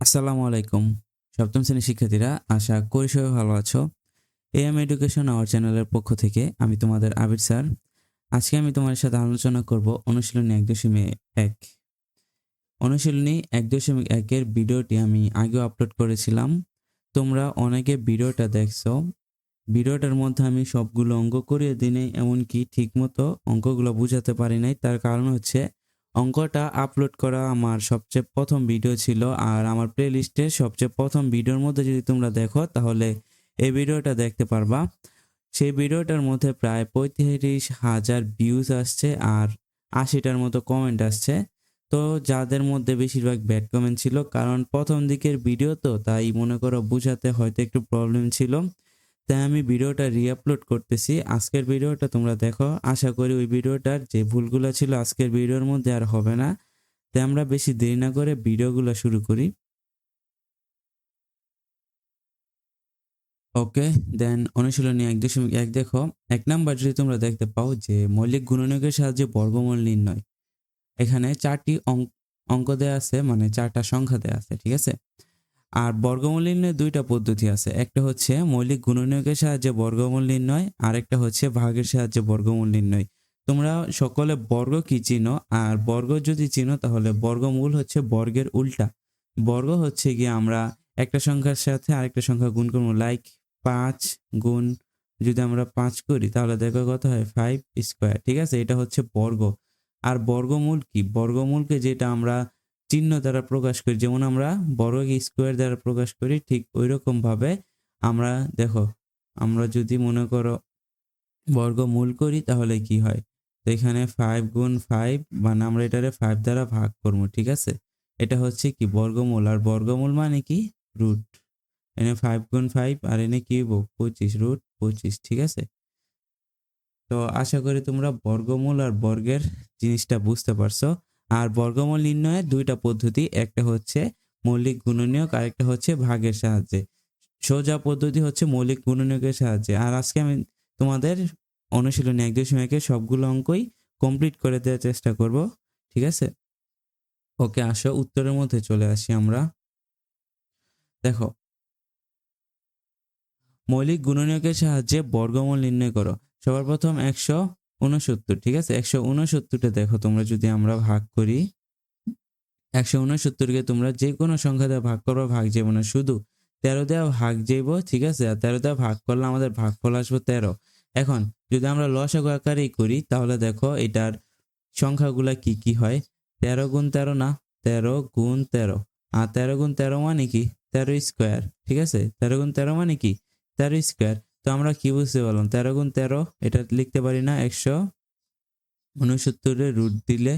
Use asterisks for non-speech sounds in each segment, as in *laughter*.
আসসালামু আলাইকুম। সপ্তম শ্রেণির শিক্ষার্থীরা, আশা করি সবাই ভালো আছো। এম এডুকেশন আওয়ার চ্যানেলের পক্ষ থেকে আমি তোমাদের আবির স্যার। আজকে আমি তোমাদের সাথে আলোচনা করব অনুশীলনী এক দশমিক এক। অনুশীলনী এক দশমিক একের ভিডিওটি আমি আগেও আপলোড করেছিলাম। তোমরা অনেকে ভিডিওটা দেখছ। ভিডিওটার মধ্যে আমি সবগুলো অঙ্ক করিয়ে দিনে এমনকি ঠিকমতো অঙ্কগুলো বোঝাতে পারি নাই। তার কারণ হচ্ছে অঙ্কটা আপলোড করা আমার সবচেয়ে প্রথম ভিডিও ছিল। আর আমার প্লে লিস্টে সবচেয়ে প্রথম ভিডিওর মধ্যে যদি তোমরা দেখো, তাহলে এই ভিডিওটা দেখতে পারবা। সেই ভিডিওটার মধ্যে প্রায় পঁয়ত্রিশ হাজার ভিউজ আসছে আর আশিটার মতো কমেন্ট আসছে। তো যাদের মধ্যে বেশিরভাগ ব্যাড কমেন্ট ছিল, কারণ প্রথম দিকের ভিডিও তো, তাই মনে করো বোঝাতে হয়তো একটু প্রবলেম ছিল। তাই আমি ভিডিওটা রিআপলোড করতেছি। আজকের ভিডিওটা তোমরা দেখো। আশা করি ওই ভিডিওটার যে ভুলগুলো ছিল আজকের ভিডিওর মধ্যে আর হবে না। তাই আমরা বেশি দেরি না করে ভিডিওগুলো শুরু করি। ওকে, দেন অনুশীলনী এক দশমিক এক দেখো। এক নাম্বার যদি তোমরা দেখতে পাও যে মৌলিক গুণনীয়কের সাহায্যে বর্গমূল নির্ণয়। এখানে চারটি অঙ্ক অঙ্ক দেওয়া আছে মানে চারটা সংখ্যা দেওয়া আছে, ঠিক আছে? আর বর্গমূল নির্ণয় দুইটা পদ্ধতি আছে। একটা হচ্ছে মৌলিক গুণনীয়কের সাহায্যে বর্গমূল নির্ণয় আর একটা হচ্ছে ভাগের সাহায্যে বর্গমূল নির্ণয় তোমরা সকলে বর্গ কি চিনো? আর বর্গ যদি চিনো, তাহলে বর্গমূল হচ্ছে বর্গের উল্টা। বর্গ হচ্ছে গিয়ে আমরা একটা সংখ্যার সাথে আরেকটা সংখ্যা গুণ করব লাইক পাঁচ গুণ যদি আমরা পাঁচ করি, তাহলে দেখো কত হয়? ফাইভ স্কোয়ার ঠিক আছে? এটা হচ্ছে বর্গ। আর বর্গমূল কি? বর্গমূলকে যেটা আমরা চিহ্ন দ্বারা প্রকাশ করি। যেমন আমরা বর্গকে স্কোয়ার দ্বারা প্রকাশ করি, ঠিক ওই রকম ভাবে আমরা, দেখো, আমরা যদি মনে করো বর্গমূল করি, তাহলে কি হয়? তো এখানে ফাইভ গুণ ফাইভ মানে আমরা এটারে ফাইভ দ্বারা ভাগ করব, ঠিক আছে? এটা হচ্ছে কি? বর্গমূল। আর বর্গমূল মানে কি? রুট এনে ফাইভ গুণ ফাইভ আর এনে কি পঁচিশ রুট পঁচিশ, ঠিক আছে? তো আশা করি তোমরা বর্গমূল আর বর্গের জিনিসটা বুঝতে পারছ। আর বর্গমূল নির্ণয়ের দুইটা পদ্ধতি, একটা হচ্ছে মৌলিক গুণনীয়ক আর একটা হচ্ছে ভাগের সাহায্যে। সোজা পদ্ধতি হচ্ছে মৌলিক গুণনীয়কের সাহায্যে। আর আজকে আমি তোমাদের অনুশীলনী এক দশমিকে সবগুলো অঙ্কই কমপ্লিট করে দেওয়ার চেষ্টা করব। ঠিক আছে? ওকে, আসো, উত্তরের মধ্যে চলে আসি আমরা। দেখো। মৌলিক গুণনীয়কের সাহায্যে বর্গমূল নির্ণয় করো। সবার প্রথম একশো উনসত্তর ঠিক আছে? একশো উনসত্তরটা দেখো, তোমরা যদি আমরা ভাগ করি, একশো উনসত্তরকে তোমরা যে কোনো সংখ্যা দেওয়া ভাগ করব, ভাগ যাব না, শুধু তেরো দেওয়া ভাগ যাইব, ঠিক আছে? আর তেরো দেওয়া ভাগ করলে আমাদের ভাগফল আসব তেরো। এখন, যদি আমরা লসাগু আকারেই করি, তাহলে দেখো এটার সংখ্যাগুলা কি কি হয়? তেরো গুণ তেরো না, তেরো গুণ তেরো। আর তেরো গুণ তেরো মানে কি? তেরো স্কোয়ার, ঠিক আছে? তেরো গুণ তেরো মানে কি? তেরো স্কোয়ার। তো আমরা কি বুঝতে পারলাম? তেরো গুণ তেরো, এটা লিখতে পারি না, একশো উনসত্তরের রুট দিলে,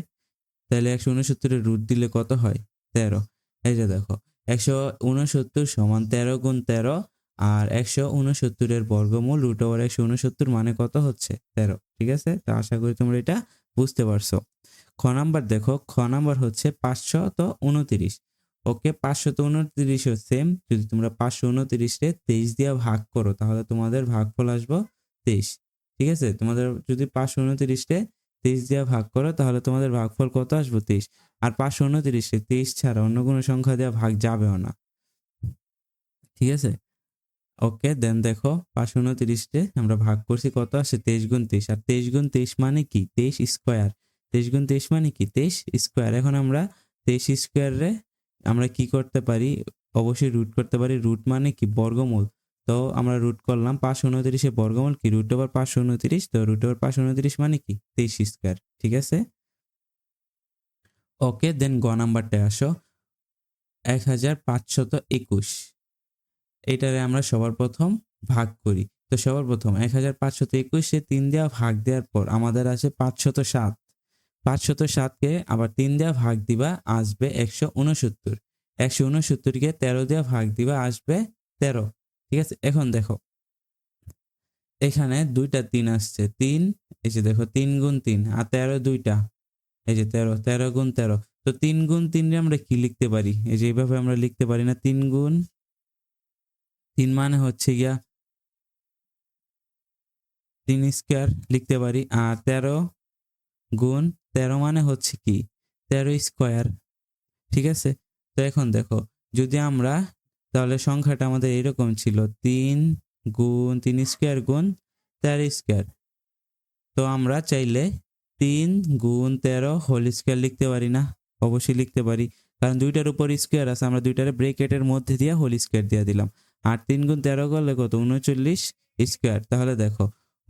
তাহলে একশো উনসত্তরের রুট দিলে কত হয়? তেরো। এই যে দেখো, একশো উনসত্তর সমান তেরো গুণ তেরো, আর একশো উনসত্তরের বর্গমূল রুট ওভার একশো উনসত্তর মানে কত হচ্ছে? তেরো, ঠিক আছে? তো আশা করি তোমরা এটা বুঝতে পারছ। খ নাম্বার দেখো, খ নাম্বার হচ্ছে পাঁচশো তো উনতিরিশ। ওকে পাঁচশো তো উনত্রিশও সেম যদি তোমরা পাঁচশো উনত্রিশে তেইশ দিয়ে ভাগ করো, তাহলে তোমাদের ভাগফল আসব তেইশ, ঠিক আছে? তোমাদের যদি পাঁচশো উনত্রিশে তেইশ দিয়ে ভাগ করো, তাহলে তোমাদের ভাগফল কত আসব তেইশ, আর পাঁচশো উনত্রিশে তেইশ ছাড়া অন্য কোনো সংখ্যা দেওয়া ভাগ যাবেও না, ঠিক আছে? ওকে দেন দেখো, পাঁচশো উনত্রিশে আমরা ভাগ করছি কত আসে? তেইশ গুণ তেইশ, আর তেইশ গুণ তেইশ মানে কি? তেইশ স্কোয়ার, তেইশ গুণ তেইশ মানে কি? তেইশ স্কোয়ার, এখন আমরা তেইশ স্কোয়ারে আমরা কি করতে পারি? অবশ্যই রুট করতে পারি। রুট মানে কি? বর্গমূল। তো আমরা রুট করলাম পাঁচশো উনত্রিশে বর্গমূল কি? রুট ওভার পাঁচশো উনত্রিশ। তো রুট ওভার পাঁচশো উনত্রিশ মানে কি? তেইশ স্কোয়ার ঠিক আছে? ওকে দেন গ নাম্বারটা আসো। এক হাজার পাঁচশত একুশ। এটারে আমরা সবার প্রথম ভাগ করি। তো সবার প্রথম এক হাজার পাঁচশত একুশে তিন দেওয়া ভাগ দেওয়ার পর আমাদের আছে পাঁচশত সাত। পাঁচশত সাতকে আবার তিন দেওয়া ভাগ দিবা, আসবে একশো উনসত্তর। একশো উনসত্তরকে তেরো দেওয়া ভাগ দিবা, আসবে তেরো। ঠিক আছে? এখন দেখো। এখানে দুইটা তিন আসছে। তিন, এই যে দেখো, তিন গুণ তিন, আর তেরো দুইটা। এই যে তেরো তেরো গুণ তেরো। তো তিন গুণ তিনরে আমরা কি লিখতে পারি? এই যে এইভাবে আমরা লিখতে পারি না, তিন গুণ। তিন মানে হচ্ছে গিয়া তিন স্কোয়ার লিখতে পারি, আর তেরো গুণ তেরো মানে হচ্ছে কি? তেরো স্কোয়ার। ঠিক আছে? তো এখন দেখো, যদি আমরা, তাহলে সংখ্যাটা আমাদের এরকম ছিল, তিন গুণ তিন স্কোয়ার গুণ তেরো স্কোয়ার। তো আমরা চাইলে তিন গুণ তেরো হোল স্কোয়ার লিখতে পারি না, অবশ্যই লিখতে পারি। কারণ দুইটার উপর স্কোয়ার আছে, আমরা দুইটার ব্রেকেটের মধ্যে দিয়ে হোল স্কোয়ার দিয়ে দিলাম। আর তিন গুণ তেরো করলে কত? উনচল্লিশ স্কোয়ার। তাহলে দেখো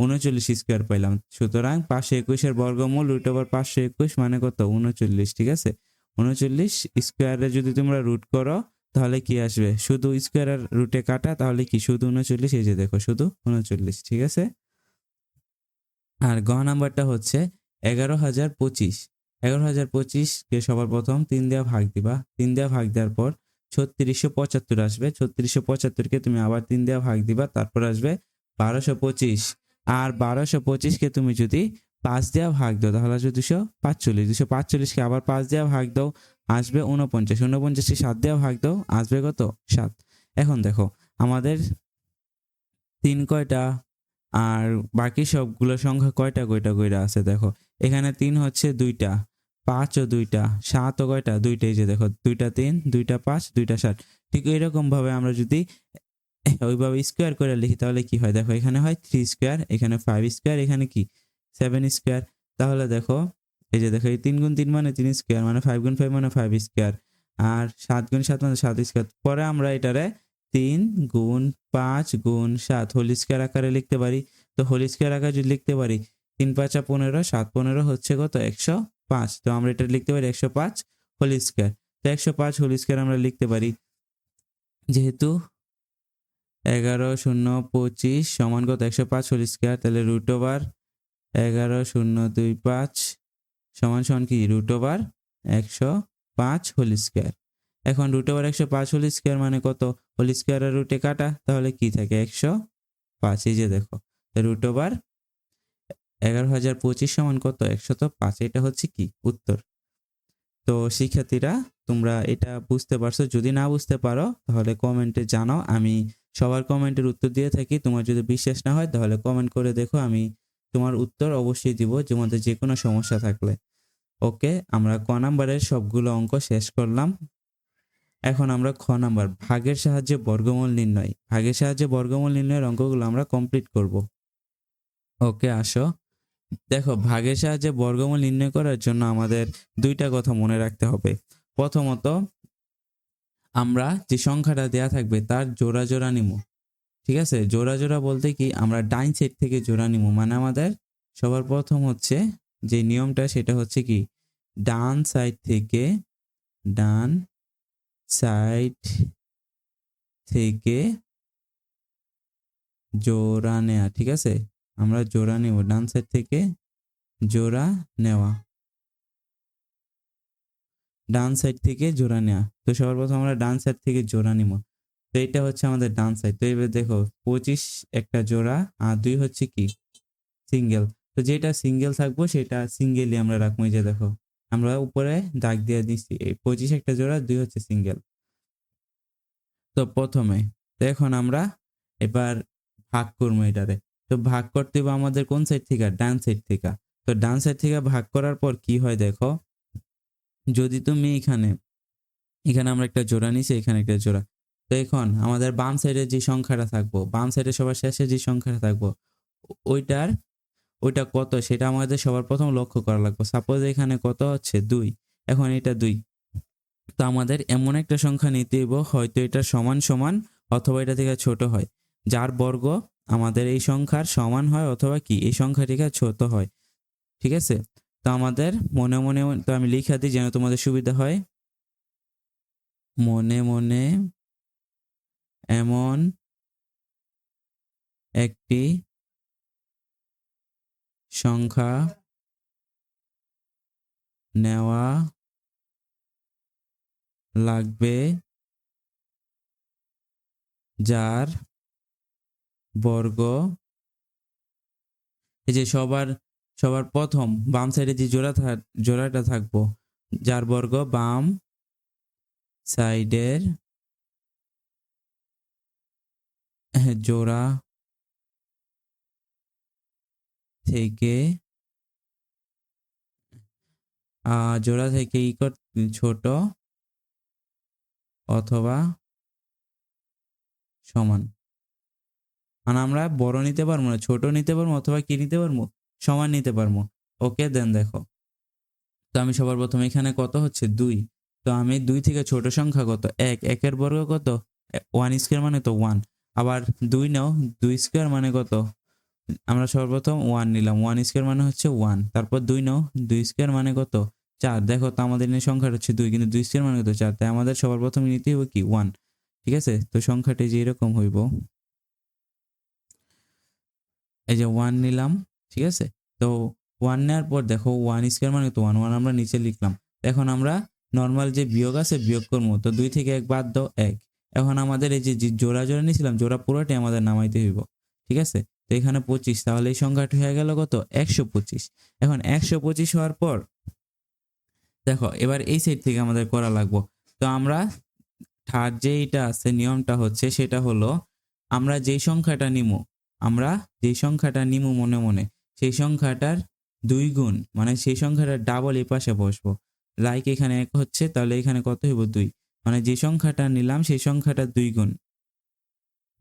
উনচল্লিশ স্কোয়ার পাইলাম। সুতরাং পাঁচশো একুশের বর্গমূল রুট ওভার পাঁচশো একুশ মানে কত? উনচল্লিশ, ঠিক আছে? উনচল্লিশ স্কোয়ারে যদি তোমরা রুট করো, তাহলে কি আসবে? শুধু স্কোয়ারের রুটে কাটা, তাহলে কি? শুধু উনচল্লিশ, এই যে দেখো, শুধু উনচল্লিশ, ঠিক আছে? আর গ নাম্বারটা হচ্ছে এগারো হাজার পঁচিশ। এগারো হাজার পঁচিশকে সবার প্রথম তিন দেওয়া ভাগ দিবা। তিন দেওয়া ভাগ দেওয়ার পর ছত্রিশশো পঁচাত্তর আসবে। ছত্রিশশো পঁচাত্তরকে তুমি আবার তিন দেওয়া ভাগ দিবা। তারপর আসবে বারোশো পঁচিশ। আর বারোশো পঁচিশকে তুমি যদি পাঁচ দেওয়া ভাগ দাও, তাহলে আসবে দুশো পাঁচচল্লিশ। দুশো পাঁচচল্লিশকে আবার পাঁচ দেওয়া ভাগ দাও, আসবে উনপঞ্চাশ উনপঞ্চাশকে সাত দেওয়া ভাগ দাও, আসবে কত? সাত। এখন দেখো, আমাদের তিন কয়টা আর বাকি সবগুলো সংখ্যা কয়টা কয়টা কয়টা আছে দেখো? এখানে তিন হচ্ছে দুইটা পাঁচ ও দুইটা সাত ও কয়টা? দুইটাই যে দেখো, দুইটা তিন, দুইটা পাঁচ, দুইটা সাত। ঠিক এইরকম ভাবে আমরা যদি *laughs* ওইভাবে স্কোয়ার করে লিখি, তাহলে কি হয়? দেখো, এখানে হয় থ্রি স্কোয়ার এখানে ফাইভ স্কোয়ার এখানে কি? সেভেন স্কোয়ার তাহলে দেখো, এই যে দেখো, এই তিন গুণ তিন মানে তিন স্কোয়ার মানে ফাইভ গুণ ফাইভ মানে ফাইভ স্কোয়ার আর সাত গুণ সাত মানে সাত স্কোয়ার পরে আমরা এটারে তিন গুণ পাঁচ গুণ সাত হোল স্কোয়ার আকারে লিখতে পারি। তো হোল স্কোয়ার আকারে যদি লিখতে পারি, তিন পাঁচা পনেরো, সাত পনেরো হচ্ছে কত? একশো পাঁচ। তো আমরা এটা লিখতে পারি একশো পাঁচ হোল স্কোয়ার তো একশো পাঁচ হোল স্কোয়ার আমরা লিখতে পারি। যেহেতু এগারো শূন্য পঁচিশ সমান কত? একশো পাঁচ হোল স্কোয়ার, তাহলে রুট ওভার এগারো শূন্য দুই পাঁচ সমান সমান কি? রুট ওভার একশো পাঁচ হোল স্কোয়ার। এখন রুট ওভার একশো পাঁচ হোল স্কোয়ার মানে কত? হোল স্কোয়ারের রুটে কাটা, তাহলে কি থাকে? একশো পাঁচ। এই যে দেখো রুট ওভার এগারো হাজার পঁচিশ সমান কত? একশত পাঁচ। এটা হচ্ছে কি? উত্তর। তো শিক্ষার্থীরা, তোমরা এটা বুঝতে পারছ? যদি না বুঝতে পারো, তাহলে কমেন্টে জানাও, আমি সবার কমেন্টের উত্তর দিয়ে থাকি। তোমার যদি বিশ্বাস না হয়, তাহলে কমেন্ট করে দেখো, আমি তোমার উত্তর অবশ্যই দিব মধ্যে যে কোনো সমস্যা থাকলে। ওকে আমরা ক নাম্বারের সবগুলো অঙ্ক শেষ করলাম। এখন আমরা খ নাম্বার, ভাগের সাহায্যে বর্গমূল নির্ণয়। ভাগের সাহায্যে বর্গমূল নির্ণয়ের অঙ্কগুলো আমরা কমপ্লিট করব। ওকে আসো। দেখো, ভাগের সাহায্যে বর্গমূল নির্ণয় করার জন্য আমাদের দুইটা কথা মনে রাখতে হবে। প্রথমত আমরা যে সংখ্যাটা দেয়া থাকবে তার জোড়া জোড়া নিব ঠিক আছে? জোড়া জোড়া বলতে কি? আমরা ডাইন সাইড থেকে জোড়া নিব মানে আমাদের সবার প্রথম হচ্ছে যে নিয়মটা, সেটা হচ্ছে কি? ডান সাইড থেকে, ডান সাইড থেকে জোড়া নেওয়া ঠিক আছে? আমরা জোড়া নেব ডান সাইড থেকে জোড়া নেওয়া। ডান সাইড থেকে জোড়া নেওয়া তো সবার প্রথম আমরা ডান সাইড থেকে জোড়া নিব। তো এটা হচ্ছে আমাদের ডান সাইড। তো এবার দেখো, পঁচিশ একটা জোড়া, আর দুই হচ্ছে কি? সিঙ্গেল। তো যেটা সিঙ্গেল থাকব, সেটা সিঙ্গেলই আমরা রাখব। যে দেখো, আমরা উপরে দাগ দিয়ে দিচ্ছি এই পঁচিশ একটা জোড়া, দুই হচ্ছে সিঙ্গেল। তো প্রথমে, তো এখন আমরা এবার ভাগ করব এটারে তো ভাগ করতে হবে আমাদের কোন সাইড থেকে? ডান সাইড থেকে। তো ডান সাইড থেকে ভাগ করার পর কি হয় দেখো যদি তুমি এখানে এখানে আমরা একটা জোড়া নিছি, এখানে একটা জোড়া। তো এখন আমাদের বাম সাইডে যে সংখ্যাটা থাকব, বাম সাইডে সবার শেষে যে সংখ্যাটা থাকব, ওইটার, ওইটা কত? সেটা আমাদের সবার প্রথম লক্ষ্য করা লাগবে। সাপোজ এখানে কত হচ্ছে? দুই। এখন এটা দুই। তো আমাদের এমন একটা সংখ্যা নিতে হইব, হয়তো এটা সমান সমান অথবা এটা থেকে ছোট হয়। যার বর্গ আমাদের এই সংখ্যার সমান হয় অথবা কি? এই সংখ্যাটিকে ছোট হয়। ঠিক আছে? তো আমাদের মনে মনে তো আমি লিখা দিই যেন তোমাদের সুবিধা হয়। মনে মনে এমন একটি সংখ্যা নেওয়া লাগবে যার বর্গ এই যে সবার সবার প্রথম বাম সাইডে যে জোড়া জোড়াটা থাকব যার বর্গ বাম সাইডের হ্যাঁ, জোড়া থেকে জোড়া থেকে ই কর ছোট অথবা সমান। মানে আমরা বড় নিতে পারব না ছোট নিতে পারব অথবা কি নিতে পারব? সমান নিতে পারব। ওকে দেন দেখো। তো আমি সবার প্রথমে এখানে কত হচ্ছে? দুই। তো আমি দুই থেকে ছোট সংখ্যা কত? এক। একের বর্গ কত? ওয়ান স্কোয়ার মানে তো ওয়ান আবার দুই নাও, দুই স্কোয়ার মানে কত? আমরা সর্বপ্রথম ওয়ান নিলাম। ওয়ান স্কোয়ার মানে হচ্ছে ওয়ান তারপর দুই নাও, দুই স্কোয়ার মানে কত? চার। দেখো তো আমাদের এখানে সংখ্যাটা হচ্ছে দুই, কিন্তু দুই স্কোয়ার মানে কত? চার। তাই আমাদের সবার প্রথমে নিতে হবে কি? ওয়ান ঠিক আছে? তো সংখ্যাটি যে এরকম হইব। এই যে ওয়ান নিলাম। ঠিক আছে? তো ওয়ান নেওয়ার পর দেখো ওয়ান স্কোয়ার মানে তো ওয়ান ওয়ান আমরা নিচে লিখলাম। এখন আমরা নর্মাল যে বিয়োগ আছে, বিয়োগ করব। তো দুই থেকে এক বাদ দাও, এক। এখন আমাদের এই যে জোড়া জোড়া নিয়েছিলাম, জোড়া পুরোটাই আমাদের নামাইতে হইব। ঠিক আছে? তো এখানে পঁচিশ। তাহলে এই সংখ্যাটি হয়ে গেল কত? একশো পঁচিশ। এখন একশো পঁচিশ হওয়ার পর দেখো, এবার এই সাইড থেকে আমাদের করা লাগবো। তো আমরা থার্ড যে এটা আছে, নিয়মটা হচ্ছে সেটা হলো, আমরা যেই সংখ্যাটা নিমু, আমরা যেই সংখ্যাটা নিমু মনে মনে সেই সংখ্যাটার দুই গুণ মানে সেই সংখ্যাটার ডাবল এই পাশে বসবো। লাইক এখানে এক হচ্ছে, তাহলে এখানে কত হইব দুই? মানে যে সংখ্যাটা নিলাম, সেই সংখ্যাটার দুই গুণ।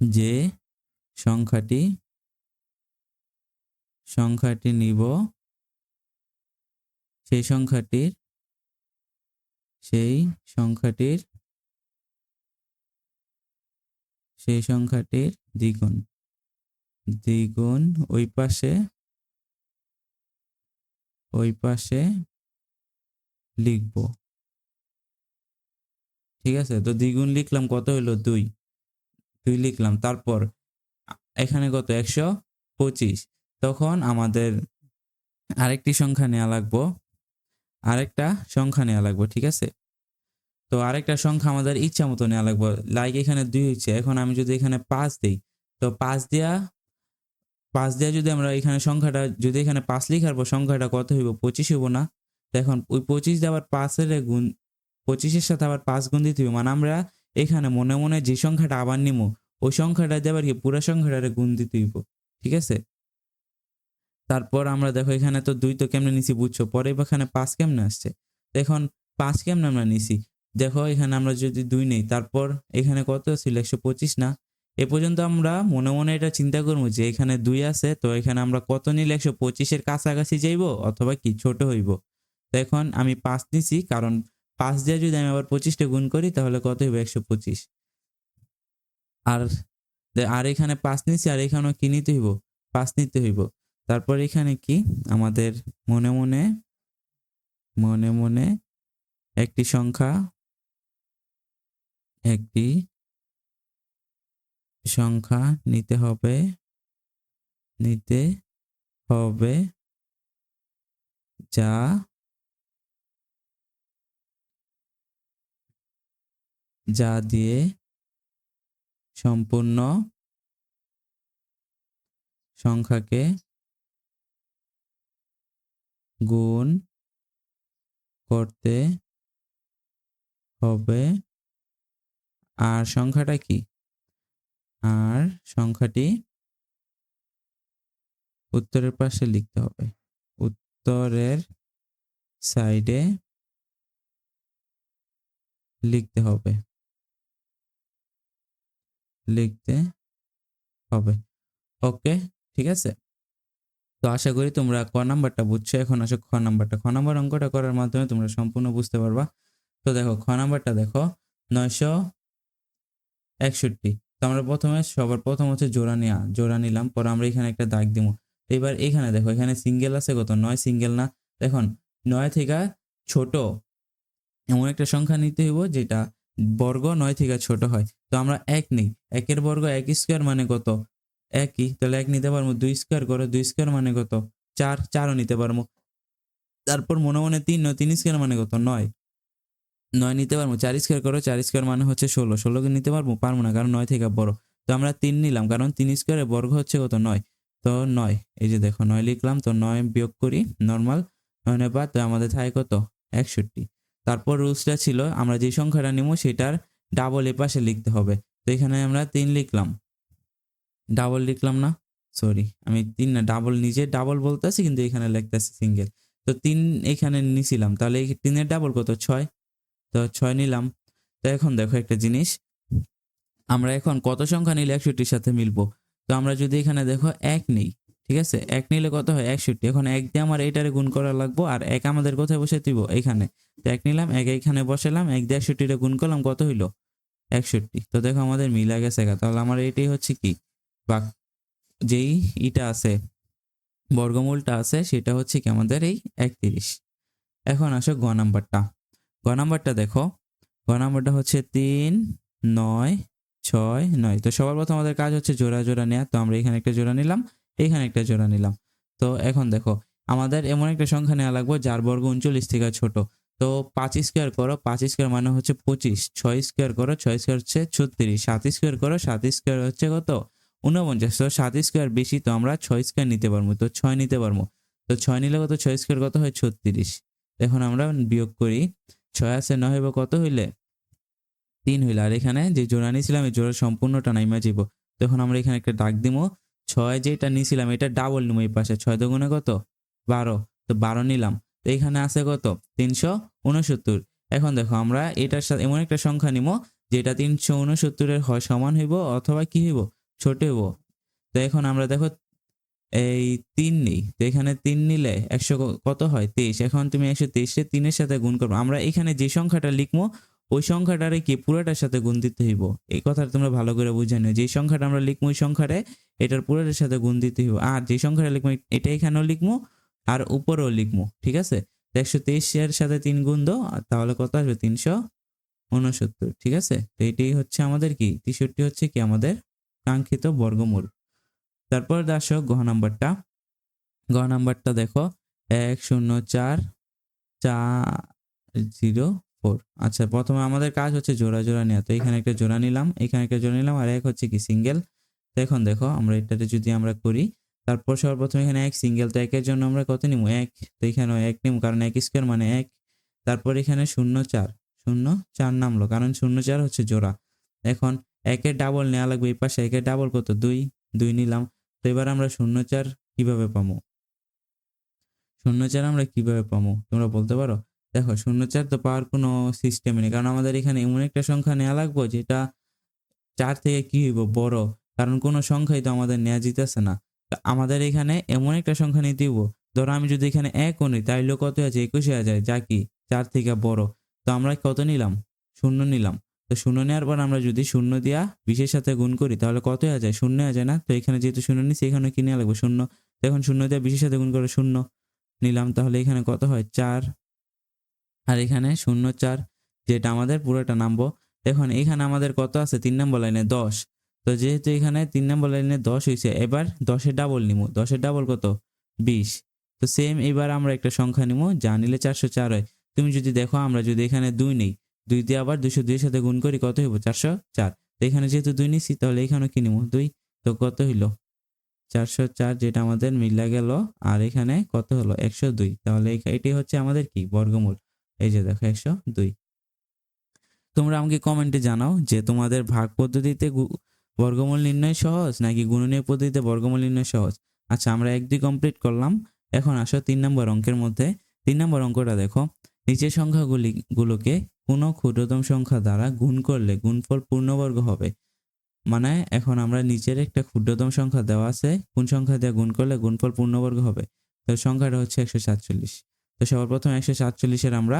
যে সংখ্যাটি সংখ্যাটি নিব, সেই সংখ্যাটির সেই সংখ্যাটির সেই সংখ্যাটির দ্বিগুণ। দ্বিগুণ ওই পাশে ওই পাশে লিখব। ঠিক আছে? তো দ্বিগুণ লিখলাম, কত হইল? দুই। দুই লিখলাম, তারপর এখানে কত? একশো পঁচিশ। তখন আমাদের আরেকটি সংখ্যা নেওয়া লাগবো। আরেকটা সংখ্যা নেওয়া লাগবো, ঠিক আছে? তো আরেকটা সংখ্যা আমাদের ইচ্ছা মতো নেওয়া লাগবো। লাইক এখানে দুই হচ্ছে এখন আমি যদি এখানে পাঁচ দিই, তো পাঁচ দেওয়া পাঁচ দেওয়া যদি আমরা এখানে সংখ্যাটা, যদি এখানে পাঁচ লিখার পর সংখ্যাটা কত হইব? পঁচিশ হইব না। এখন ওই পঁচিশ দিয়ে আবার পাঁচের গুণ, পঁচিশের সাথে আবার পাঁচ গুণ দিতে হবে মানে আমরা এখানে মনে মনে যে সংখ্যাটা আবার নিমো, ওই সংখ্যাটা দিয়ে আবার কি পুরো সংখ্যাটারে গুণ দিতে হইব। ঠিক আছে? তারপর আমরা দেখো এখানে তো দুই তো কেমনে নিছি বুঝছ? পরে এখানে পাঁচ কেমনে আসছে? এখন পাঁচ কেমনে আমরা নিছি? দেখো এখানে আমরা যদি দুই নেই, তারপর এখানে কত ছিল? একশো পঁচিশ না? এ পর্যন্ত আমরা মনে মনে এটা চিন্তা করব যে এখানে দুই আছে, তো এখানে আমরা কত নিলে একশো পঁচিশের কাছাকাছি যাইবো অথবা কি ছোট হইব? তো এখন আমি পাঁচ নিছি, কারণ পাঁচ দিয়ে যদি আমি আবার পঁচিশটা গুণ করি, তাহলে কত হইব একশো পঁচিশ? আর আর এখানে পাঁচ নিছি, আর এখানেও কি নিতে হইব? পাঁচ নিতে হইব। তারপর এখানে কি? আমাদের মনে মনে মনে মনে একটি সংখ্যা, একটি সংখ্যা নিতে হবে নিতে হবে যা যা দিয়ে সম্পূর্ণ সংখ্যাকে গুণ করতে হবে। আর সংখ্যাটা কি? আর সংখ্যাটি উত্তরের পাশে লিখতে হবে। উত্তরের সাইডে লিখতে হবে। লিখতে হবে। ওকে, ঠিক আছে? তো আশা করি তোমরা ক নাম্বারটা বুঝছ, এখন আসো খ নাম্বারটা। খ নাম্বার অঙ্কটা করার মাধ্যমে তোমরা সম্পূর্ণ বুঝতে পারবা। তো দেখো, খ নাম্বারটা দেখো, নয়শো একষট্টি। তো আমরা প্রথমে, সবার প্রথম হচ্ছে জোড়া নেওয়া জোড়া নিলাম, পর আমরা এখানে একটা দাগ দিব। এবার এখানে দেখো, এখানে সিঙ্গেল আছে কত? নয় সিঙ্গেল না? দেখুন, নয় থেকে ছোট এমন একটা সংখ্যা নিতে হইব যেটা বর্গ নয় থেকে ছোট হয়। তো আমরা এক নেই, একের বর্গ এক স্কোয়ার মানে কত? একই। তাহলে এক নিতে পারব, দুই স্কোয়ার করো দুই স্কোয়ার মানে কত? চার, চারও নিতে পারব। তারপর মনে মনে তিন নয় তিন স্কোয়ার মানে কত? নয়। নয় নিতে পারব। চার স্কোয়ার করো, চার স্কোয়ার মানে হচ্ছে ষোলো। ষোলোকে নিতে পারব? পারব না, কারণ নয় থেকে বড়। তো আমরা তিন নিলাম, কারণ তিন স্কোয়ারের বর্গ হচ্ছে কত? নয়। তো নয়, এই যে দেখো, নয় লিখলাম, তো নয় বিয়োগ করি নর্মাল নয় বাদ তো আমাদের থাকে কত? একষট্টি। তারপর রুলসটা ছিল, আমরা যে সংখ্যাটা নিব, সেটার ডাবল এ পাশে লিখতে হবে। তো এখানে আমরা তিন লিখলাম। ডাবল লিখলাম না? সরি আমি তিন না ডাবল নিজে ডাবল বলতেছি, কিন্তু এখানে লিখতেছি সিঙ্গেল তো তিন এখানে নিছিলাম, তাহলে তিনের ডাবল কত? ছয়। তো ছয় নিলাম। তো এখন দেখো একটা জিনিস। আমরা এখন কত সংখ্যা নিলে একষট্টির সাথে মিলবো? তো আমরা যদি এখানে দেখো এক নেই, ঠিক আছে? এক নিলে কত হয়? একষট্টি। এখন এক দিয়ে আমার এইটারে গুণ করা লাগবো, আর এক আমাদের কোথায় বসে দিব? এখানে তো এক নিলাম, এক এইখানে বসালাম, এক দিয়ে একষট্টিটা গুণ করলাম, কত হইল? একষট্টি। তো দেখো আমাদের মিলা গেছে গা। তাহলে আমার এটাই হচ্ছে কি? বা যেই ইটা আছে, বর্গমূলটা আছে, সেটা হচ্ছে কি আমাদের এই একত্রিশ। এখন আসো গ নাম্বারটা। গ নাম্বারটা দেখো। গ নাম্বারটা হচ্ছে তিন, নয়, ছয়, নয়। তো সবার প্রথম আমাদের কাজ হচ্ছে জোড়া জোড়া নেওয়া তো আমরা এখানে একটা জোড়া নিলাম, এখানে একটা জোড়া নিলাম। তো এখন দেখো, আমাদের এমন একটা সংখ্যা নেওয়া লাগবে যার বর্গ উনচল্লিশ থেকে ছোট। তো পাঁচ স্কোয়ার করো, পাঁচ স্কোয়ার মানে হচ্ছে পঁচিশ। ছয় স্কোয়ার করো, ছয় স্কোয়ার হচ্ছে ছত্রিশ। সাত স্কোয়ার করো, সাত স্কোয়ার হচ্ছে কত? উনপঞ্চাশ তো সাত স্কোয়ার বেশি, তো আমরা ছয় স্কোয়ার নিতে পারব। তো ছয় নিতে পারব। তো ছয় নিলে কত? ছয় স্কোয়ার কত হয়? ছত্রিশ। এখন আমরা বিয়োগ করি। ছয় আছে, নয় হইব, কত হইলে? তিন হইলে। আর এখানে যে জোড়া নিয়েছিলাম, এই জোড়া সম্পূর্ণটা নাইমা যাব তখন আমরা এখানে একটা ডাক দিব। ছয় যেটা নিয়েছিলাম, এটা ডাবল নিব এই পাশে। ছয় দুগুণে কত? বারো। তো বারো নিলাম। তো এখানে আছে কত? তিনশো উনসত্তর। এখন দেখো, আমরা এটার সাথে এমন একটা সংখ্যা নিব, যেটা তিনশো উনসত্তরের হয় সমান হইব অথবা কি হইব? ছোট হইব। তো এখন আমরা দেখো এই তিন নেই। তো এখানে তিন নিলে একশো কত হয়? তেইশ। এখন তুমি একশো তেইশে তিনের সাথে গুণ করব। আমরা এখানে যে সংখ্যাটা লিখব, ওই সংখ্যাটারে কি পুরোটার সাথে গুণ দিতে হইব? এই কথাটা তোমরা ভালো করে বুঝে নিও। যে সংখ্যাটা আমরা লিখব, ওই সংখ্যাটা এটার পুরোটার সাথে গুণ দিতে হইব। আর যে সংখ্যাটা লিখব এটা এখানেও লিখব, আর উপরেও লিখব। ঠিক আছে? একশো তেইশের সাথে তিন গুণ দো তাহলে কত আসবে? তিনশো উনসত্তর। ঠিক আছে? তো এটাই হচ্ছে আমাদের কি? তেষট্টি হচ্ছে কি? আমাদের কাঙ্ক্ষিত বর্গমূল। তারপর আসো গহ নাম্বারটা। গহ নাম্বারটা দেখো, এক শূন্য চার চার জিরো ফোর। আচ্ছা প্রথমে আমাদের কাজ হচ্ছে জোড়া জোড়া নেওয়া। তো এখানে একটা জোড়া নিলাম, এখানে একটা জোড়া নিলাম, আর এক হচ্ছে কি সিঙ্গেল। এখন দেখো, আমরা এটাতে যদি আমরা করি, তারপর সর্বপ্রথম এখানে এক সিঙ্গেল, তো একের জন্য আমরা কত নিব? এক। তো এখানেও এক নিব, কারণ এক স্কোয়ার মানে এক। তারপর এখানে শূন্য চার শূন্য চার নামলো, কারণ শূন্য চার হচ্ছে জোড়া। এখন একের ডাবল নেওয়া লাগবে, এই পাশে একের ডাবল কত? দুই। দুই নিলাম। তো এবার আমরা শূন্য চার কীভাবে পাবো? শূন্য চার আমরা কীভাবে পাবো? তোমরা বলতে পারো? দেখো শূন্য চার তো পাওয়ার কোনো সিস্টেম নেই, কারণ আমাদের এখানে এমন একটা সংখ্যা নেওয়া লাগবো যেটা চার থেকে কি হইব? বড়। কারণ কোনো সংখ্যাই তো আমাদের নেওয়া জিতেছে না। আমাদের এখানে এমন একটা সংখ্যা নিতে দিব ধরো আমি যদি এখানে এক একও নিই তাইলেও কত আছে? একুশে হাজার যা কি? চার থেকে বড়। তো আমরা কত নিলাম? শূন্য নিলাম। তো শূন্য নেওয়ার পর আমরা যদি শূন্য দিয়া বিশের সাথে গুণ করি, তাহলে কত হয়ে যায়? শূন্য হয়ে যায় না? তো এখানে যেহেতু শূন্য নিচ্ছি এখানে কি নেওয়া লাগবে? শূন্য। এখন শূন্য দিয়া বিশের সাথে গুণ করে শূন্য নিলাম, তাহলে এখানে কত হয়? চার। আর এখানে শূন্য চার, যেটা আমাদের পুরোটা নামবো। দেখুন এখানে আমাদের কত আছে? তিন নম্বর লাইনে দশ। তো যেহেতু এখানে তিন নম্বর লাইনে দশ হয়েছে এবার দশের ডাবল নিবো দশের ডাবল কত? বিশ। তো সেম এবার আমরা একটা সংখ্যা নিবো যা নিলে চারশো চার হয়। তুমি যদি দেখো, আমরা যদি এখানে দুই নেই দুই দিয়ে আবার দুশো দুইয়ের সাথে গুণ করি, কত হইব? চারশো চার। তো এখানে যেহেতু দুই নিচ্ছি তাহলে এখানেও কি নিবো? দুই। তো কত হইল? চারশো চার যেটা আমাদের মিলা গেল, আর এখানে কত হলো? একশো দুই। তাহলে এটি হচ্ছে আমাদের কি? বর্গমূল। এই যে দেখো, একশো দুই। তোমরা আমাকে কমেন্টে জানাও যে তোমাদের ভাগ পদ্ধতিতে বর্গমূল নির্ণয় সহজ, নাকি গুণনীয় পদ্ধতিতে বর্গমূল নির্ণয় সহজ? আচ্ছা আমরা এক দুই কমপ্লিট করলাম। এখন আসো তিন নম্বর অঙ্কের মধ্যে। তিন নম্বর অঙ্কটা দেখো। নিচের সংখ্যাগুলি, গুলোকে কোনো ক্ষুদ্রতম সংখ্যা দ্বারা গুণ করলে গুণফল পূর্ণবর্গ হবে। মানে এখন আমরা নিচের একটা ক্ষুদ্রতম সংখ্যা দেওয়া আছে, কোন সংখ্যা দিয়ে গুণ করলে গুণফল পূর্ণবর্গ হবে? তো সংখ্যাটা হচ্ছে একশো সাতচল্লিশ। তো সবার একশো সাতচল্লিশের আমরা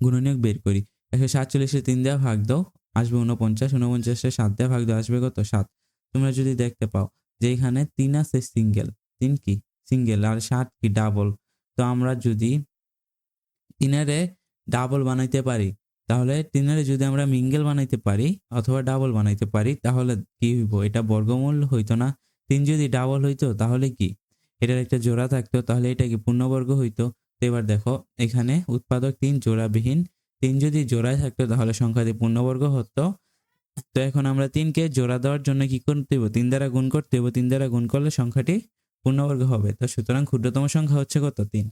গুণনীয়ক বের করি। একশো সাতচল্লিশে তিন দেওয়া ভাগ দাও, আসবে উনপঞ্চাশ উনপঞ্চাশে সাত দেওয়া ভাগ দাও, আসবে কত? সাত। তোমরা যদি দেখতে পাও যে এখানে তিন আছে সিঙ্গেল, তিন কি? সিঙ্গেল, আর সাত কি? ডাবল। তো আমরা যদি তিনারে ডাবল বানাইতে পারি, তাহলে তিনারে যদি আমরা মিঙ্গেল বানাইতে পারি অথবা ডাবল বানাইতে পারি, তাহলে কি হইব? এটা বর্গমূল হইতো না। তিন যদি ডাবল হইতো, তাহলে কি? এটার একটা জোড়া থাকতো, তাহলে এটা কি পূর্ণবর্গ হইতো? তো এবার দেখো, এখানে উৎপাদক তিন, জোড়াবিহীন। তিন যদি জোড়ায় থাকতো, তাহলে সংখ্যাটি পূর্ণবর্গ হতো। তো এখন আমরা তিনকে জোড়া দেওয়ার জন্য কি করতে হইব? তিন দ্বারা গুণ করতে হইব, তিন দ্বারা গুণ করলে সংখ্যাটি পূর্ণবর্গ হবে। তো সুতরাং ক্ষুদ্রতম সংখ্যা হচ্ছে কত? তিন।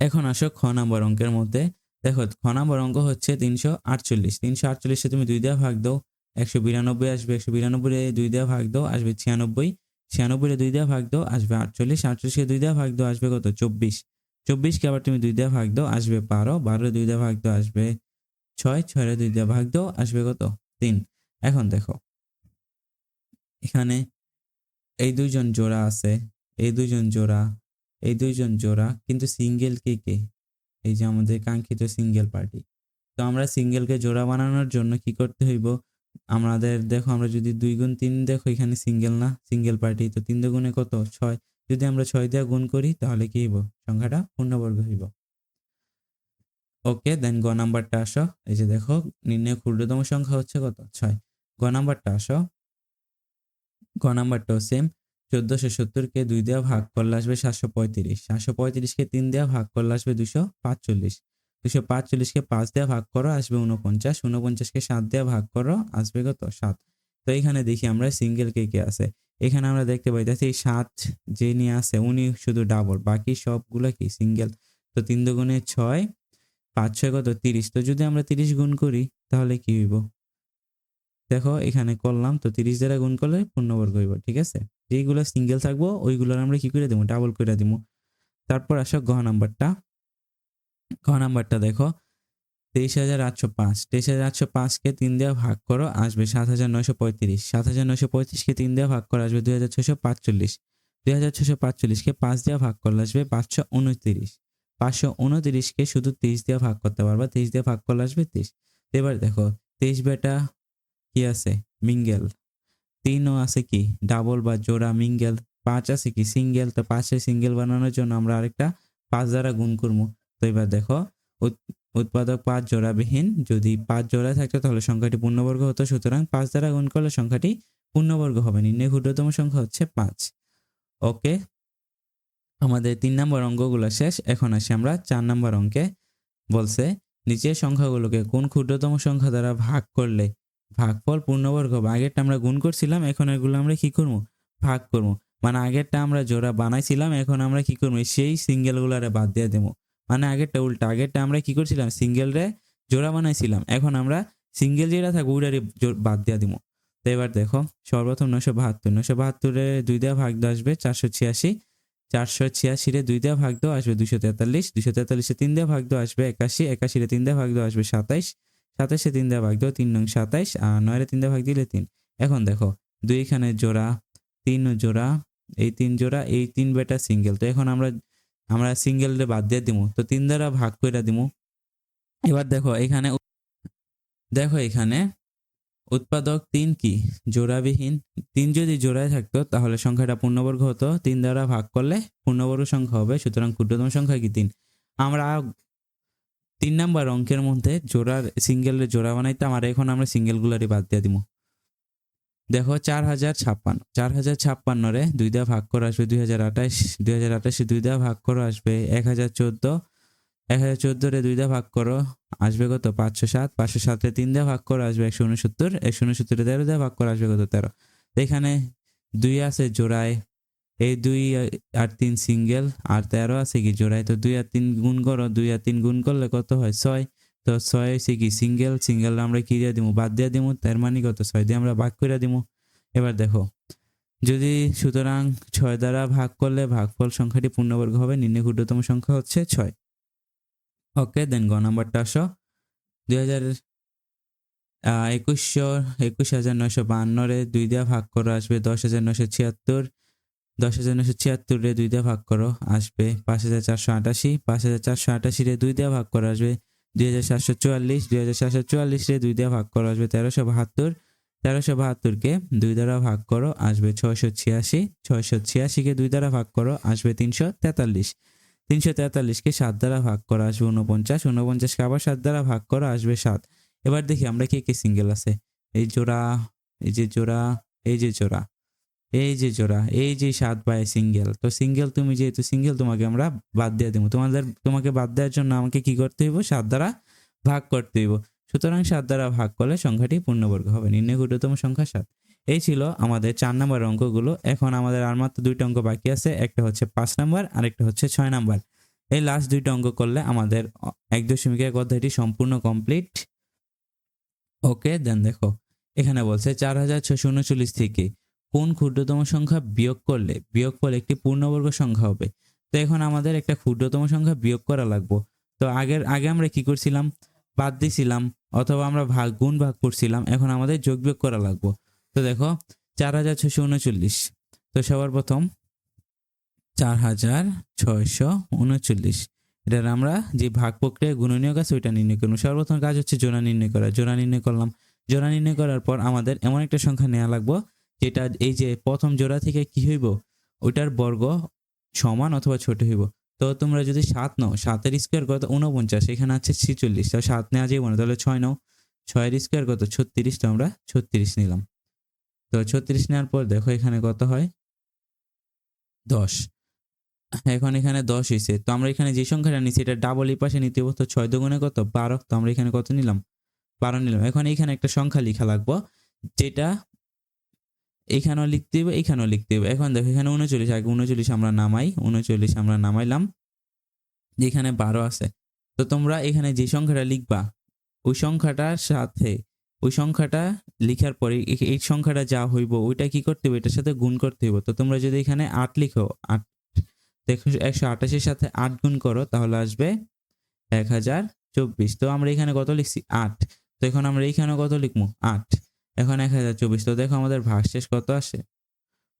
এখন আসো খ নাম্বার অঙ্কের মধ্যে। দেখো, খ নাম্বার অঙ্ক হচ্ছে তিনশো আটচল্লিশ। তিনশো আটচল্লিশে তুমি দুই দেওয়া ভাগ দাও। একশো বিরানব্বই আসবে, একশো বিরানব্বই দুই দেওয়া ভাগ দাও, আসবে ছিয়ানব্বই। ছিয়ানব্বই দুই দেওয়া ভাগ দাও, আসবে আটচল্লিশ। আটচল্লিশকে দুই দেওয়া ভাগ দাও, আসবে কত? চব্বিশ। চব্বিশকে আবার তুমি দুই দেওয়া ভাগ দাও, আসবে বারো। বারো দুই দেওয়া ভাগ দাও, আসবে ছয়। ছয়ের দুই দিয়ে ভাগ দাও, আসবে কত? তিন। এখন দেখো, এখানে এই দুইজন জোড়া আছে, এই দুজন জোড়া এই দুইজন জোড়া, কিন্তু সিঙ্গেল কে কে? এই যে আমাদের কাঙ্ক্ষিত সিঙ্গেল পার্টি তো আমরা সিঙ্গেলকে জোড়া বানানোর জন্য কি করতে হইব? আমাদের, দেখো আমরা যদি দুই গুণ তিন, দেখো এখানে সিঙ্গেল না সিঙ্গেল পার্টি তো তিন দুগুণে কত? ছয়। যদি আমরা ছয় দিয়ে গুণ করি, তাহলে কি হইব? সংখ্যাটা পূর্ণবর্গ হইব। ওকে দেন গ নাম্বারটা আসো। এই যে দেখো, নির্ণয় ক্ষুদ্রতম সংখ্যা হচ্ছে কত? ছয়। গ নাম্বারটা আসো। গ নাম্বারটাও সেম চোদ্দশো সত্তরকে দুই দেওয়া ভাগ করলে আসবে সাতশো পঁয়ত্রিশ। সাতশো পঁয়ত্রিশকে তিন দেওয়া ভাগ করলে আসবে দুশো পাঁচচল্লিশ। দুশো পাঁচচল্লিশকে পাঁচ দেওয়া ভাগ করো, আসবে উনপঞ্চাশ উনপঞ্চাশকে সাত দেওয়া ভাগ করো, আসবে কত? সাত। তো এখানে দেখি আমরা সিঙ্গেল কে কে আছে। এখানে আমরা দেখতে পাইতেছি এই সাত যে নিয়ে আছে, উনি শুধু ডাবল বাকি সবগুলো কি? সিঙ্গেল তো তিন দুগুণে ছয়, পাঁচ ছয় কত? তিরিশ। তো যদি আমরা তিরিশ গুণ করি, তাহলে কি হইব? দেখো, এখানে করলাম তো তিরিশ দ্বারা গুণ করলে পূর্ণবর্গ হইব, ঠিক আছে? যেইগুলো সিঙ্গেল থাকব, ওইগুলোর আমরা কি করে দেবো ডাবল করে দিব তারপর আসো ঘ নাম্বারটা। ঘ নাম্বারটা দেখো, তেইশ হাজার আটশো পাঁচ। তেইশ হাজার আটশো পাঁচকে তিন দেওয়া ভাগ করো, আসবে সাত হাজার নয়শো পঁয়ত্রিশ। সাত হাজার নয়শো পঁয়ত্রিশকে তিন দেওয়া ভাগ করো, আসবে দুই হাজার ছশো পাঁচচল্লিশ। দুই হাজার ছশো পাঁচচল্লিশকে পাঁচ দেওয়া ভাগ করলে আসবে পাঁচশো উনত্রিশ। পাঁচশো উনত্রিশকে শুধু তেইশ দেওয়া ভাগ করতে পারবা, তেইশ দিয়ে ভাগ করলে আসবে তেইশ। এবার দেখো, তেইশ বেটা কি আছে? মিঙ্গেল। তিনও আছে কি? ডাবল বা জোড়া মিঙ্গেল। পাঁচ আছে কি? সিঙ্গেল। তো পাঁচে সিঙ্গেল বানানোর জন্য আমরা আরেকটা পাঁচ দ্বারা গুণ করব। তো এবার দেখো, উৎ- উৎপাদক পাঁচ জোড়াবিহীন। যদি পাঁচ জোড়া থাকতো তাহলে সংখ্যাটি পূর্ণবর্গ হতো। সুতরাং পাঁচ দ্বারা গুণ করলে সংখ্যাটি পূর্ণবর্গ হবে নির্ণয় ক্ষুদ্রতম সংখ্যা হচ্ছে পাঁচ। ওকে? আমাদের তিন নম্বর অঙ্কগুলো শেষ। এখন আসি আমরা চার নম্বর অঙ্কে। বলছে, নিচের সংখ্যাগুলোকে কোন ক্ষুদ্রতম সংখ্যা দ্বারা ভাগ করলে ভাগফল পূর্ণবর্গ, আগেরটা আমরা গুণ করছিলাম, এখন এগুলো আমরা কি করব? ভাগ করব। মানে আগেরটা আমরা জোড়া বানাইছিলাম, এখন আমরা কি করব? সেই সিঙ্গেলগুলারে বাদ দিয়ে দেবো। মানে আগেরটা উল্টা, আগেরটা আমরা কি করছিলাম? সিঙ্গেলরে জোড়া বানাইছিলাম, এখন আমরা সিঙ্গেল যেটা থাকব ওইটারে বাদ দিয়ে দিব। তো এবার দেখো, সর্বপ্রথম নশো বাহাত্তর নশো বাহাত্তরে দুই দেওয়া ভাগ দেওয়া আসবে, চারশো ছিয়াশি। চারশো ছিয়াশিরে দুই দেওয়া ভাগ দেওয়া আসবে দুশো তেতাল্লিশ। দুশো তেতাল্লিশে তিন দেওয়া ভাগ দেওয়া আসবে, একাশি। একাশিরে তিন দেওয়া ভাগ দেওয়া আসবে, সাতাইশ। সাতাইশে তিন দেওয়া ভাগ দেওয়া তিন নং সাতাইশ, আর নয়রে তিন দেওয়া ভাগ দিলে তিন। এখন দেখো, দুই এখানে জোড়া, তিন জোড়া, এই তিন জোড়া, এই তিন বেটা সিঙ্গেল তো এখন আমরা আমরা সিঙ্গেল বাদ দিয়ে দিব তো তিন দ্বারা ভাগ করে দিব এবার দেখো, এখানে দেখো এখানে উৎপাদক তিন কি? জোড়াবিহীন। তিন যদি জোড়ায় থাকতো, তাহলে সংখ্যাটা পূর্ণবর্গ হতো। তিন দ্বারা ভাগ করলে পূর্ণবর্গ সংখ্যা হবে, সুতরাং ক্ষুদ্রতম সংখ্যা কি তিন? আমরা তিন নাম্বার অঙ্কের মধ্যে জোড়ার সিঙ্গেলের জোড়া বানাইতাম আর এখন আমরা সিঙ্গেলগুলারই বাদ দিয়ে দিব দেখো চার হাজার ছাপ্পান্ন। চার হাজার ছাপ্পান্নরে দুই দেওয়া ভাগ করে আসবে দুই হাজার আঠাশ দুই হাজার আঠাশে দুই দেওয়া ভাগ করে আসবে এক হাজার চোদ্দ। এক হাজার চোদ্দোরে দুই দেওয়া ভাগ করো আসবে কত? পাঁচশো সাত। পাঁচশো সাতে তিন দেওয়া ভাগ করে আসবে একশো উনসত্তর। একশো উনসত্তরে তেরো দেওয়া ভাগ করে আসবে কত? তেরো। এখানে দুই আছে জোড়ায় এই দুই আর তিন সিঙ্গেল, আর তেরো আছে কি জোড়ায়? তো দুই আর তিন গুণ করো, দুই আর তিন গুণ করলে কত হয়? ছয়। তো ছয় হয়েছে কি সিঙ্গেল সিঙ্গেল আমরা কি দিয়ে দিব বাদ দিয়ে দিব তার মানে কত? ছয় দিয়ে আমরা ভাগ করে দিব এবার দেখো, যদি সুতরাং ছয় দ্বারা ভাগ করলে ভাগফল সংখ্যাটি পূর্ণবর্গ হবে, নিম্নে ক্ষুদ্রতম সংখ্যা হচ্ছে ছয়। ওকে, দেন গ নাম্বারটা আসো। দুই হাজার একুশশো, একুশ হাজার নয়শো বাহান্নরে দুই দেওয়া ভাগ করো, আসবে দশ হাজার নয়শো ছিয়াত্তর। দশ হাজার নশো ছিয়াত্তর রে দুই দেওয়া ভাগ করো, আসবে পাঁচ হাজার চারশো আটাশি, পাঁচ হাজার চারশো আটাশিরে দুই দেওয়া ভাগ করো আসবে দুই হাজার সাতশো চুয়াল্লিশ, দুই হাজার সাতশো চুয়াল্লিশ রে দুই দেওয়া ভাগ করো আসবে তেরোশো বাহাত্তর, তেরোশো বাহাত্তরকে দুই দ্বারা ভাগ করো আসবে ছয়শো ছিয়াশি, ছয়শো ছিয়াশিকে দুই দ্বারা ভাগ করো আসবে তিনশো তেতাল্লিশ, তিনশো তেতাল্লিশকে সাত দ্বারা ভাগ করো আসবে উনপঞ্চাশ উনপঞ্চাশকে আবার সাত দ্বারা ভাগ করো আসবে সাত। এবার দেখি আমরা কে কে সিঙ্গেল আছে। এই জোড়া, এই যে জোড়া, এই যে জোড়া। এই যে জোড়া, এই যে সাত বাই সিঙ্গেল, তো সিঙ্গেল তুমি যেহেতু সিঙ্গেল, তোমাকে আমরা বাদ দিয়ে দেবো। তোমাদের, তোমাকে বাদ দেওয়ার জন্য আমাকে কি করতে হইব? সাত দ্বারা ভাগ করতে হইব। সুতরাং সাত দ্বারা ভাগ করলে সংখ্যাটি পূর্ণবর্গ হবে। নির্ণয় ক্ষুদ্রতম সংখ্যা সাত। এই ছিল আমাদের চার নম্বর অঙ্কগুলো। এখন আমাদের আর মাত্র দুইটা অঙ্ক বাকি আছে। একটা হচ্ছে পাঁচ নাম্বার আর একটা হচ্ছে ছয় নাম্বার। এই লাস্ট দুইটা অঙ্ক করলে আমাদের এক দশমিক এক অধ্যায়টি সম্পূর্ণ কমপ্লিট ওকে দেন দেখো, এখানে বলছে চার হাজার ছশো উনচল্লিশ থেকে কোন ক্ষুদ্রতম সংখ্যা বিয়োগ করলে, বিয়োগ বিয়োগফল একটি পূর্ণবর্গ সংখ্যা হবে। তো এখন আমাদের একটা ক্ষুদ্রতম সংখ্যা বিয়োগ করা লাগবে। তো আগের, আগে আমরা কি করছিলাম? বাদ দিছিলাম, অথবা আমরা ভাগ, গুণ ভাগ করছিলাম, এখন আমাদের যোগ বিয়োগ করা লাগবো। তো দেখো, চার হাজার ছশো উনচল্লিশ। তো সবার প্রথম, চার হাজার ছয়শো উনচল্লিশ। এটার আমরা যে ভাগ প্রক্রিয়া গুণনীয় আছে, ওইটা নির্ণয় করব সর্বপ্রথম কাজ হচ্ছে জোড়া নির্ণয় করা। জোড়া নির্ণয় করলাম। জোড়া নির্ণয় করার পর আমাদের এমন একটা সংখ্যা নেওয়া লাগবো যেটা এই যে প্রথম জোড়া থেকে কি হইব? ওইটার বর্গ সমান অথবা ছোট হইব। তো তোমরা যদি সাত নাও, সাতের স্কোয়ার কত? উনপঞ্চাশ এখানে আছে ছিচল্লিশ। তো সাত নেওয়া যাবে না, তাহলে ছয় নাও। ছয়ের স্কোয়ার কত? ছত্রিশ, তো আমরা ছত্রিশ নিলাম। তো ছত্রিশ নেওয়ার পর দেখো এখানে কত হয়? দশ। এখন এখানে দশ হয়েছে তো আমরা এখানে যে সংখ্যাটা নিচ্ছি এটা ডাবল এই পাশে নিতে তো ছয় দুগুণে কত? বারো। তো আমরা এখানে কত নিলাম? বারো নিলাম। এখন এখানে একটা সংখ্যা লেখা লাগবো, যেটা এখানেও লিখতে হবে এখানেও লিখতে হবে এখন দেখো, এখানে উনচল্লিশ, আগে উনচল্লিশ আমরা নামাই, উনচল্লিশ আমরা নামাইলাম। যেখানে বারো আছে। তো তোমরা এখানে যে সংখ্যাটা লিখবা, ওই সংখ্যাটার সাথে, ওই সংখ্যাটা লিখার পরে এই সংখ্যাটা যা হইব, ওইটা কি করতে হবে এটার সাথে গুণ করতে হবে তো তোমরা যদি এখানে আট লিখো, আট, দেখো একশো আঠাশের সাথে আট গুণ করো, তাহলে আসবে এক হাজার চব্বিশ। তো আমরা এখানে কত লিখছি? আট। তো এখন আমরা এইখানে কত লিখব? আট। এখন এক হাজার চব্বিশ। তো দেখো আমাদের ভাগশেষ কত আসে?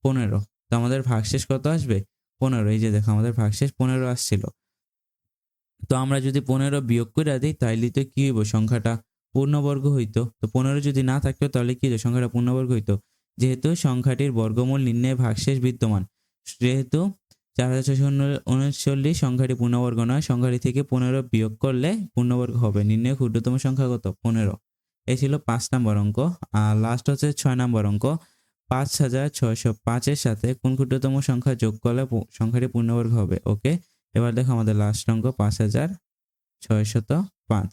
পনেরো। তো আমাদের ভাগশেষ কত আসবে? পনেরো। এই যে দেখো আমাদের ভাগশেষ পনেরো আসছিল। তো আমরা যদি পনেরো বিয়োগ করে দিই, তাইলে তো কি হইব? সংখ্যাটা পূর্ণবর্গ হইতো। তো পনেরো যদি না থাকতো, তাহলে কি হইতো? সংখ্যাটা পূর্ণবর্গ হইতো। যেহেতু সংখ্যাটির বর্গমূল নির্ণয়ে ভাগশেষ বিদ্যমান। যেহেতু চার হাজার ছশো উনচল্লিশ সংখ্যাটি পূর্ণবর্গ নয়, সংখ্যাটি থেকে পনেরো বিয়োগ করলে পূর্ণবর্গ হবে। নির্ণয় ক্ষুদ্রতম সংখ্যা কত? পনেরো। এই ছিল পাঁচ নম্বর অঙ্ক। আর লাস্ট হচ্ছে ছয় নম্বর অঙ্ক। পাঁচ হাজার ছয়শো পাঁচের সাথে কোন ক্ষুদ্রতম সংখ্যা যোগ করলে সংখ্যাটি পূর্ণবর্গ হবে? ওকে এবার দেখো আমাদের লাস্ট অঙ্ক, পাঁচ হাজার ছয়শত পাঁচ।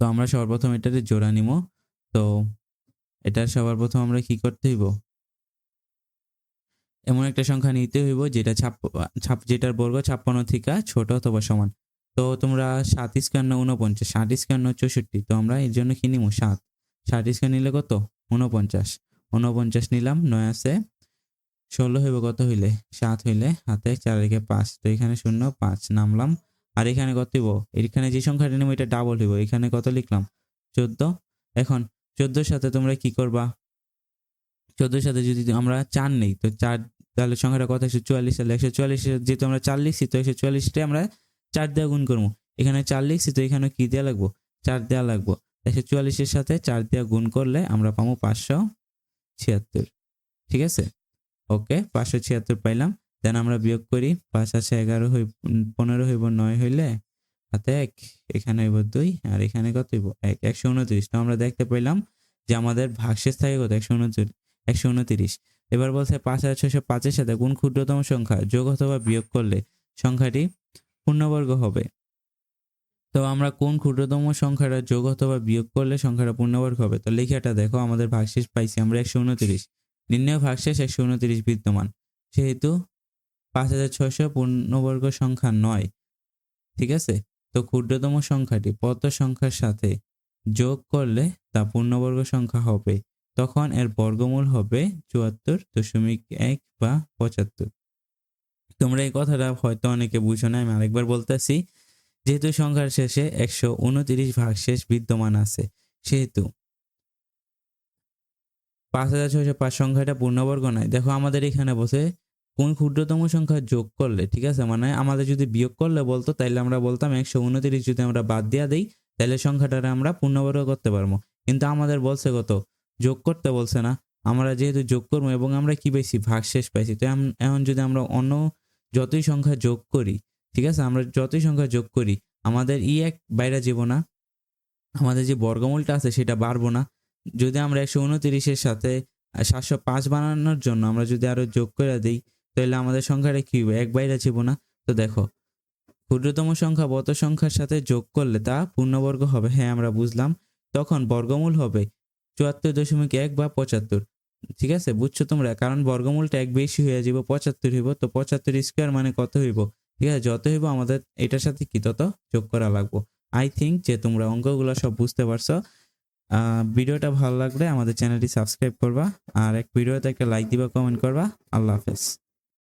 তো আমরা সর্বপ্রথম এটাতে জোড়া নিব তো এটার সবার প্রথম আমরা কি করতে হইব? এমন একটা সংখ্যা নিতে হইব যেটা ছাপ যেটার বর্গ ছাপ্পান্ন থেকে ছোট অথবা সমান। তো তোমরা সাত স্কোয়ার না উনপঞ্চাশ ষাট স্কোয়ার না চৌষট্টি? তো আমরা এর জন্য কি নিব? সাত। ষাট স্কোয়ার নিলে কত? উনপঞ্চাশ উনপঞ্চাশ নিলাম, নয় আছে। ষোলো হইব কত হইলে? সাত হইলে হাতে চার রেখে পাঁচ। তো এখানে শূন্য, পাঁচ নামলাম। আর এখানে কত হইব? এখানে যে সংখ্যাটা নেব, এটা ডাবল হইব। এখানে কত লিখলাম? চোদ্দ। এখন চোদ্দোর সাথে তোমরা কি করবা? চোদ্দোর সাথে যদি আমরা চার নেই, তো চার, তাহলে সংখ্যাটা কত? একশো চুয়াল্লিশ। তাহলে একশো চুয়াল্লিশ, যেহেতু আমরা চার লিখছি, তো একশো চুয়াল্লিশটাই আমরা চার দেওয়া গুণ করব। এখানে চার লিখছি তো এখানে কি দেওয়া লাগবো? চার দেওয়া লাগবো। একশো চুয়াল্লিশের সাথে চার দেওয়া গুণ করলে আমরা পাবো পাঁচশো ছিয়াত্তর। ঠিক আছে? ওকে, পাঁচশো ছিয়াত্তর পাইলাম। দেন আমরা বিয়োগ করি। পাঁচ আছে এগারো হই পনেরো হইব, নয় হইলে হাতে এক, এখানে হইব দুই, আর এখানে কত হইব? এক, একশো উনত্রিশ। তো আমরা দেখতে পেলাম যে আমাদের ভাগশেষ থাকে কত? একশো উনত্রিশ একশো উনত্রিশ। এবার বলছে পাঁচ হাজার ছশো পাঁচের সাথে কোন ক্ষুদ্রতম সংখ্যা যোগ অথবা বিয়োগ করলে সংখ্যাটি পূর্ণবর্গ হবে। তো আমরা কোন ক্ষুদ্রতম সংখ্যাটা যোগ অথবা বিয়োগ করলে সংখ্যাটা পূর্ণবর্গ হবে? তো লেখাটা দেখো, আমাদের ভাগশেষ পাইছি, আমরা একশো উনত্রিশ। নির্ণয় ভাগশেষ একশো উনত্রিশ বিদ্যমান। সেহেতু পাঁচ হাজার ছয়শো পূর্ণবর্গ সংখ্যা নয়, ঠিক আছে? তো ক্ষুদ্রতম সংখ্যাটি পদ সংখ্যার সাথে যোগ করলে তা পূর্ণবর্গ সংখ্যা হবে। তখন এর বর্গমূল হবে চুয়াত্তর দশমিক এক বা পঁচাত্তর। তোমরা এই কথাটা হয়তো অনেকে বুঝো না, আমি আরেকবার বলতেছি। যেহেতু সংখ্যার শেষে একশো উনত্রিশ ভাগশেষ বিদ্যমান আছে, সেহেতু পাঁচ হাজার ছয়শো পাঁচ সংখ্যাটা পূর্ণবর্গ নয়। দেখো আমাদের এখানে বসে কোন ক্ষুদ্রতম সংখ্যা যোগ করলে, ঠিক আছে? মানে আমাদের যদি বিয়োগ করলে বলতো, তাইলে আমরা বলতাম একশো উনত্রিশ যদি আমরা বাদ দিয়া দিই তাহলে সংখ্যাটা আমরা পূর্ণবর্গ করতে পারব। কিন্তু আমাদের বলছে কত? যোগ করতে বলছে না। আমরা যেহেতু যোগ করব এবং আমরা কি পাইছি? ভাগশেষ পাইছি। তো এখন যদি আমরা অন্য যতই সংখ্যা যোগ করি, ঠিক আছে? আমরা যতই সংখ্যা যোগ করি, আমাদের ই এক বাইরে যাব না। আমাদের যে বর্গমূলটা আছে সেটা বাড়বো না। যদি আমরা একশো উনত্রিশের সাথে সাতশো পাঁচ বানানোর জন্য আমরা যদি আরও যোগ করে দিই, তাহলে আমাদের সংখ্যাটা কী হবে? এক বাইরে যাব না। তো দেখো, ক্ষুদ্রতম সংখ্যা বত সংখ্যার সাথে যোগ করলে তা পূর্ণবর্গ হবে। হ্যাঁ আমরা বুঝলাম। তখন বর্গমূল হবে চুয়াত্তর দশমিক এক বা পঁচাত্তর। ঠিক আছে? বুঝছ তোমরা? কারণ বর্গমূলটা এক বেশি হয়ে যাব পঁচাত্তর হইব। তো পঁচাত্তর স্কোয়ার মানে কত হইব? ঠিক আছে? যত হইব আমাদের এটার সাথে কি তত যোগ করা লাগবো। আই থিঙ্ক যে তোমরা অঙ্কগুলো সব বুঝতে পারছ। ভিডিওটা ভালো লাগলে আমাদের চ্যানেলটি সাবস্ক্রাইব করবা। আর এক ভিডিওতে একটা লাইক দিবা কমেন্ট করবা। আল্লাহ হাফেজ।